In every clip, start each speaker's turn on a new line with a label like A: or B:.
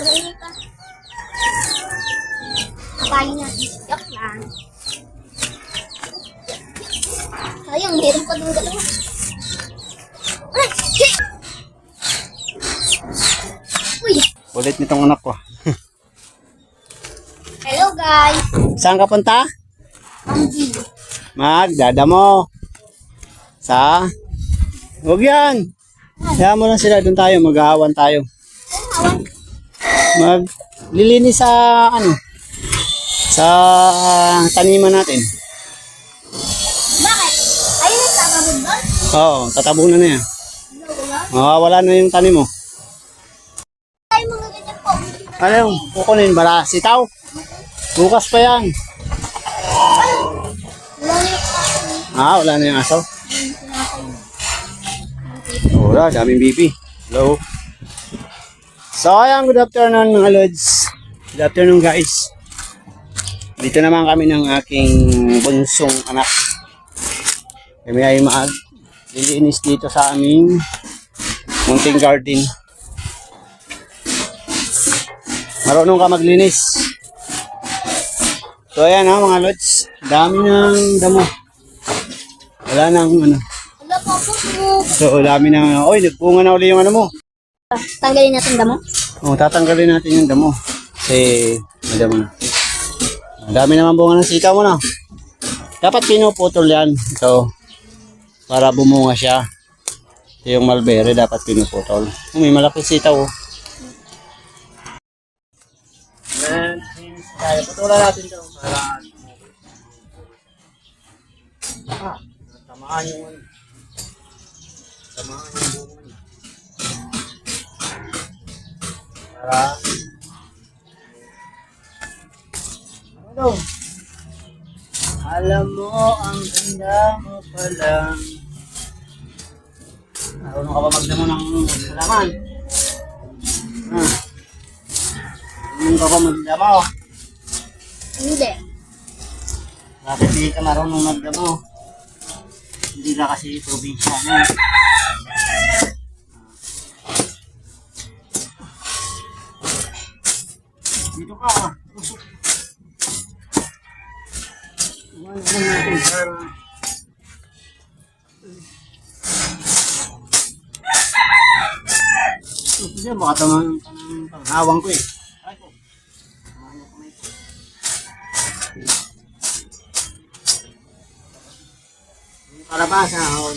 A: Kainin ka. Kapain natin. Yak lang. Sayang, meron pa doon dalawa.
B: Ulit nitong anak ko.
A: Hello guys!
B: Saan ka punta?
A: Ang G.
B: Magdadamo. Sa? Huwag yan. Kaya mo lang sila. Doon tayo. Mag-aawan tayo. Maglilinis sa ano? Sa taniman natin.
A: Bakit? Ayun ang tatawag doon?
B: Oo, tatabunan na yan.
A: Wala?
B: Mawawala na yung tanim mo.
A: Ay, mga ganyan po.
B: Ano yung kukunin? Bala, sitaw? Bukas pa yan. Ah, wala na yung aso. Wala, daming bibi. Hello. So, ayan, good afternoon mga lods. Good afternoon guys. Dito naman kami ng aking bunsong anak. Kami ay mag lilinis dito sa aming munting garden. Marunong ka maglinis. So, ayan ha mga lods. Dami ng damo. Wala nang ano.
A: Wala pa po.
B: So, dami na, oy, nagpunga na uli yung ano mo.
A: Tanggalin natin damo.
B: O, tatanggalin natin yung damo. Kasi, madamo na. Ang dami naman bunga ng sitaw mo na. Dapat pinuputol yan. Ito, para bumunga siya. Ito yung mulberry, dapat pinuputol. Oh, may malaki sitaw, oh. Tayo. Putulan natin ito para ah, tamaan yung ano. Tamaan yung bunga ano? Alam mo, ang ganda mo pa lang. Marunong ka ba magdamo ng halaman? Ah. Marunong ka ba magdamo?
A: Hindi.
B: Bakit hindi ka marunong magdamo? Hindi ka kasi probinsya na. Kasi baka tamang panghawang ko eh. Ay ko. Tamahan ko. Yung Kalabasa, oh,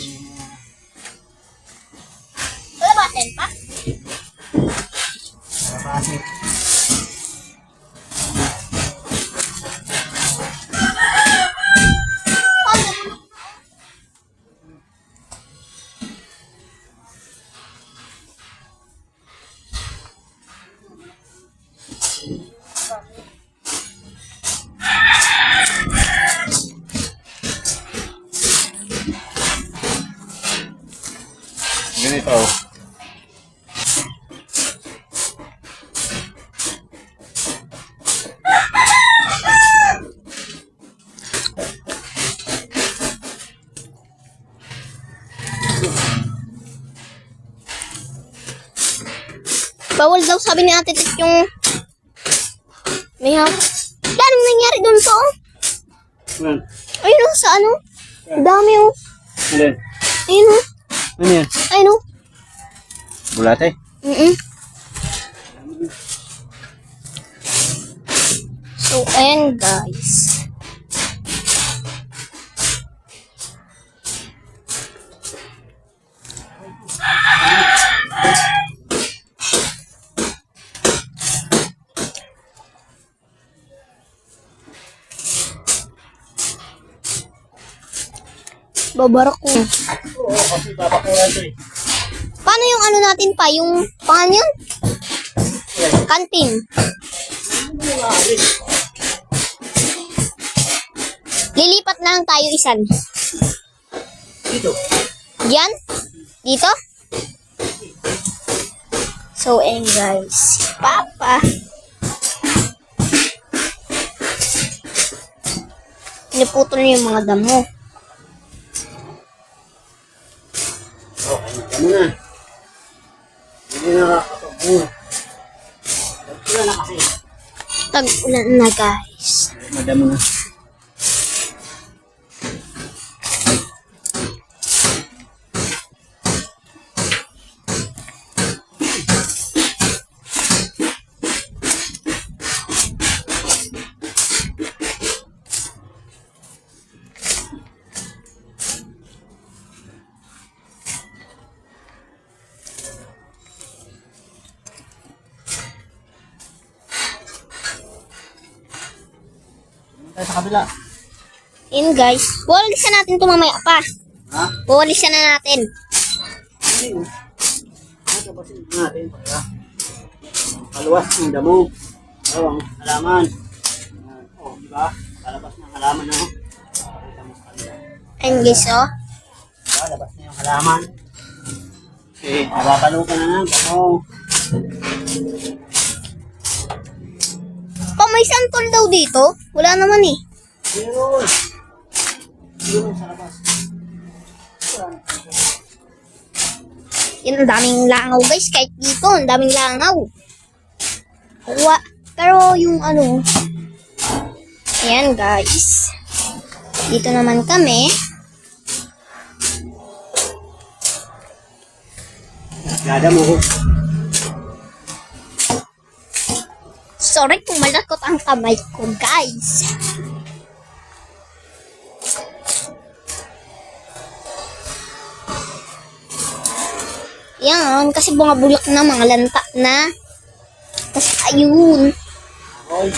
A: Bawal daw sabi ni Ate Tit yung... May ha... Anong nangyari doon to?
B: Ano?
A: Ayun o, sa ano? Dami o.
B: Ano yan?
A: Ayun o.
B: Ano yan?
A: Ayun o.
B: Bulate?
A: Mm So, ayan guys. Babarak ko.
B: Oo, kasi papakulan ito eh.
A: Paano yung ano natin pa? Yung, paano yun? Kantin. Lilipat na lang tayo isan.
B: Dito.
A: Diyan? Dito? So, and guys. Papa. Pinuputol niya yung mga damo.
B: Okay, ano na. Hindi na nakakapagbuha. Wala na kasi.
A: Tag-ulan na guys.
B: Madamo na. Tayo sa kabila.
A: Yun guys. Walisan natin ito mamaya pa.
B: Ha?
A: Walisan na natin.
B: Hindi oh. Ano ba natin para kaluwas ng damo. Oh, ang halaman. Ayan. Oh, di ba? Palabas ng halaman na. mo kanila.
A: Ayun guys oh.
B: Diba? Labas na yung halaman. Okay, napapalo ka na ng damo.
A: May santol daw dito. Wala naman eh.
B: Meron. Meron sa labas.
A: Yun, ang daming langaw guys. Kahit dito, ang daming langaw. Wa Pero yung ano, ayan guys. Dito naman kami.
B: Gada mo ko.
A: Sorry kung malakot ang kamay ko guys. Yan, kasi bunga bulak na, mga lanta na. Tapos ayun.
B: Hoy.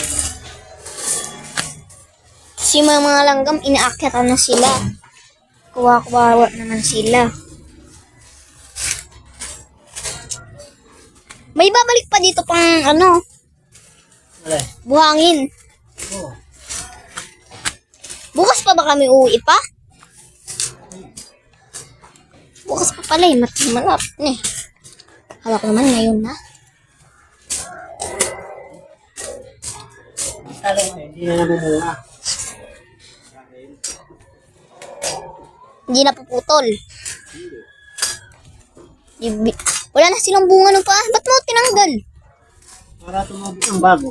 A: Si mga, mga langgam, inaakyatan na sila. Kuwa-kuwawa naman sila. May babalik pa dito pang ano,
B: Wala.
A: buhangin.
B: Oh.
A: Bukas pa ba kami uuwi pa? Bukas pa pala eh, mat malap na eh. Hawak naman ngayon na.
B: Hindi na namumunga.
A: Hindi na puputol. Wala na silang bunga ng pa. Ba't mo tinanggal?
B: Para tumabot ang bago.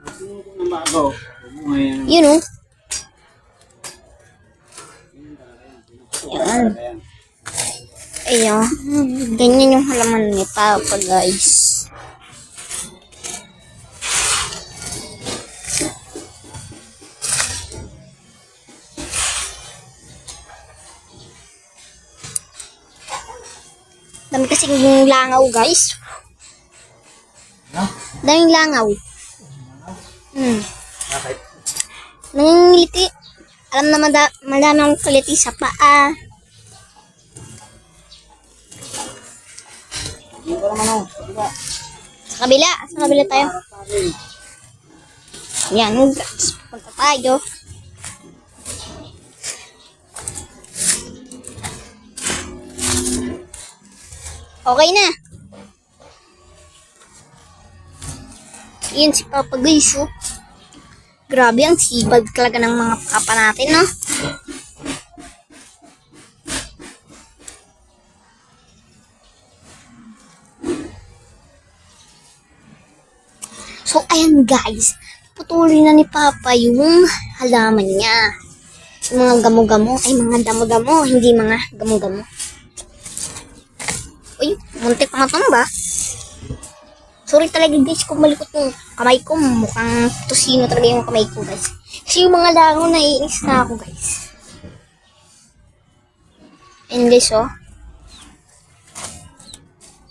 B: Pag tumabot ng bago,
A: oh. Yan.
B: Ayan.
A: Ayun. Ganyan yung halaman ni Papa guys. Dami kasing langaw guys.
B: No?
A: Daming langaw. Hmm.
B: Bakit?
A: Nangingiliti. Alam na mada, madami akong kiliti sa paa.
B: Ko naman. Diba?
A: Sa kabila. Sa kabila tayo.
B: Harap tayo.
A: Yan, guys. Punta tayo. Okay na. Yan si Papa guys, oh. Grabe, ang sibag talaga ng mga papa natin, no? So, ayan guys. Putulin na ni Papa yung halaman niya. Mga gamo-gamo. Ay, mga damo-damo. Hindi mga gamo-gamo. Uy, muntik matumba. Sorry talaga guys kung malikot yung kamay ko. Mukhang tosino talaga yung kamay ko guys. Kasi yung mga langaw naiinis na ako guys. And guys oh.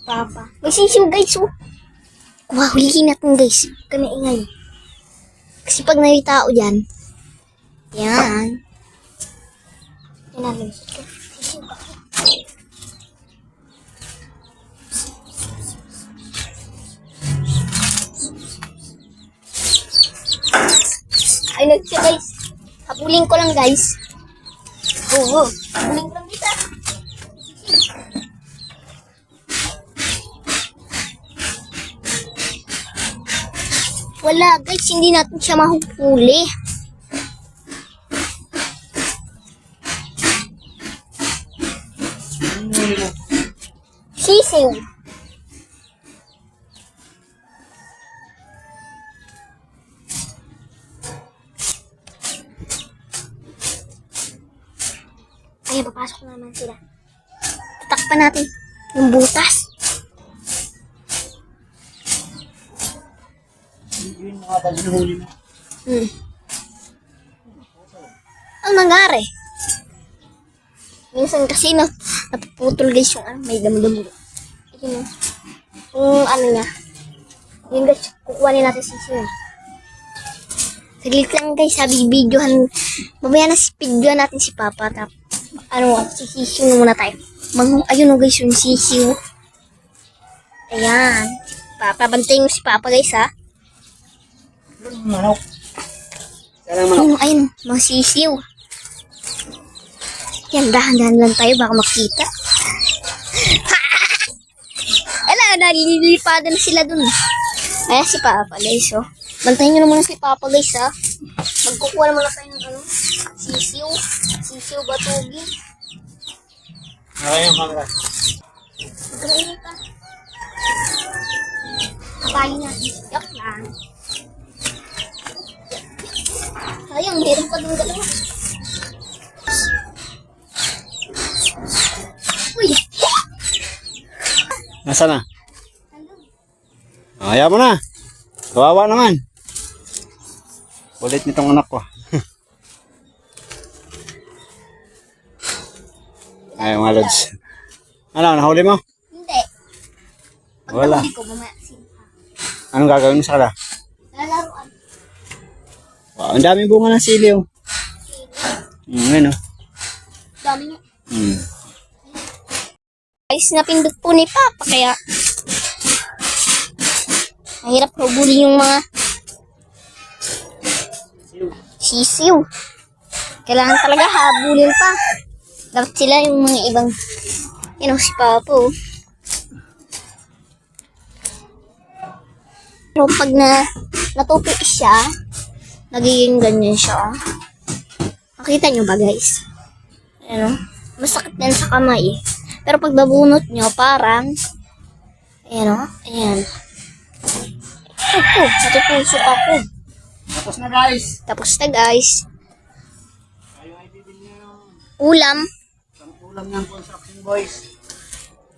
A: Papa. May sisiw guys oh. Wow, hulihin natin guys. Kami ingay. Kasi pag may tao dyan, yan. Yan. Sisiw ka. Ay, nagsiya guys. Habulin ko lang guys. Oo, habulin ko lang kita. Wala guys, hindi natin siya mahuhuli. Sisiw. Kaya papasok na naman sila. Tatakpan natin yung butas.
B: Yun mga pag-huli mo.
A: Hmm. Ang nangyari? Minsan kasi na, napuputol guys yung ano, may damo-damo. Yun, yung ano niya. Yun guys, kukuhanin natin si Sim. Saglit lang guys, sabi videohan. Mamaya na si videohan natin si Papa. Tap, ano, si Sisiw na muna tayo. Mang, ayun o guys, yung Sisiw. Ayan. Papa, bantayin mo si Papa guys ha.
B: Manok.
A: Ayun, ayun, mga sisiw. Yan, dahan-dahan lang tayo, baka makita. Ala, nalilipadan na sila dun. Ayan si Papa, guys, oh. Bantayan nyo na muna si Papa, guys, ha. Magkukuha na muna tayo ng ano, sisiw. Sisiw batugi.
B: Okay yung camera.
A: Magkakainin ka. Kapain natin. Yak lang. Sayang, meron pa doon dalawa. Uy!
B: Nasaan na? Ayaw mo na. Kawawa naman. Kulit nitong anak ko. Ay, mga lods. Ano, nahuli mo?
A: Hindi. Pag
B: Wala.
A: nahuli ko, mamaya.
B: Anong gagawin mo sa kala?
A: Lalaruan.
B: Wow, ang daming bunga ng sili, oh. Mm, ano?
A: Dami niya.
B: Mm.
A: Guys, napindot po ni Papa, kaya mahirap hubulin yung mga sisiw. Kailangan talaga habulin pa. Dapat sila yung mga ibang, you know, si Papa. oh. Pero pag na natupi siya, nagiging ganyan siya. oh. Nakita nyo ba guys? Ano? Masakit din sa kamay. eh. Pero pag nabunot nyo, parang, ayan o, ayan. Ako, natupusok ako.
B: Tapos na, guys.
A: Tapos na guys, ulam,
B: ulam ng construction boys.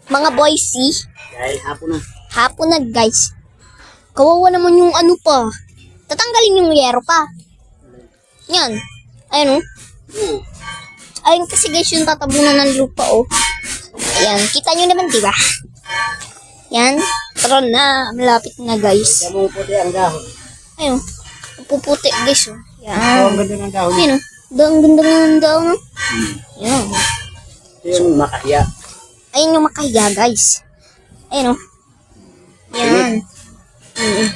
A: mga boysy,
B: Dahil hapon na.
A: hapon na guys. Kawawa naman yung ano pa. Tatanggalin yung yero pa. Yan. Ayan o. Ayun kasi guys yung tatabunan ng lupa oh. Ayan. Kita nyo naman di ba? Yan. Tara na. Malapit na guys.
B: Mo puti ang dahon.
A: Ayun. Puputi guys oh.
B: Oh,
A: Yan.
B: ang ganda ng dahon.
A: Ayun oh. Ang ganda ng daw no. Yan.
B: Yung makahiya.
A: Ayun yung makahiya guys. Ayun oh. Yan. Mm.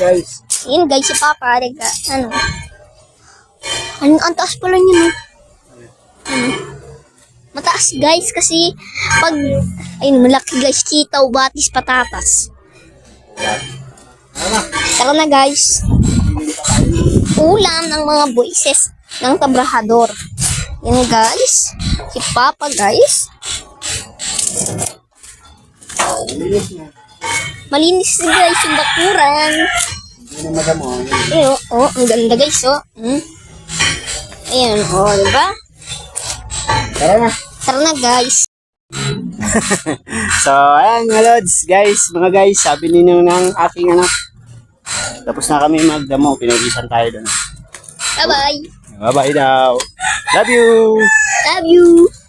B: Guys.
A: Yun guys, si Papa, nagka, ano. Ano, ang taas pala niya, no? Ano? Mataas guys, kasi pag, ayun, malaki guys, sitaw, batis, patatas. Tara na guys. Ulam ng mga voices ng tabrahador. Yan guys. Si Papa guys.
B: Malinis na.
A: Guys yung bakuran.
B: Madamo.
A: Eh, oh, oh, ang ganda guys, oh. Hmm? Ayan, oh, di ba?
B: Tara na.
A: Tara na guys.
B: So, ayan mga lods, guys, mga guys, sabi ninyo ng aking anak. Tapos na kami magdamo, pinagisan tayo doon.
A: Bye-bye.
B: Bye-bye daw. Love you!
A: Love you.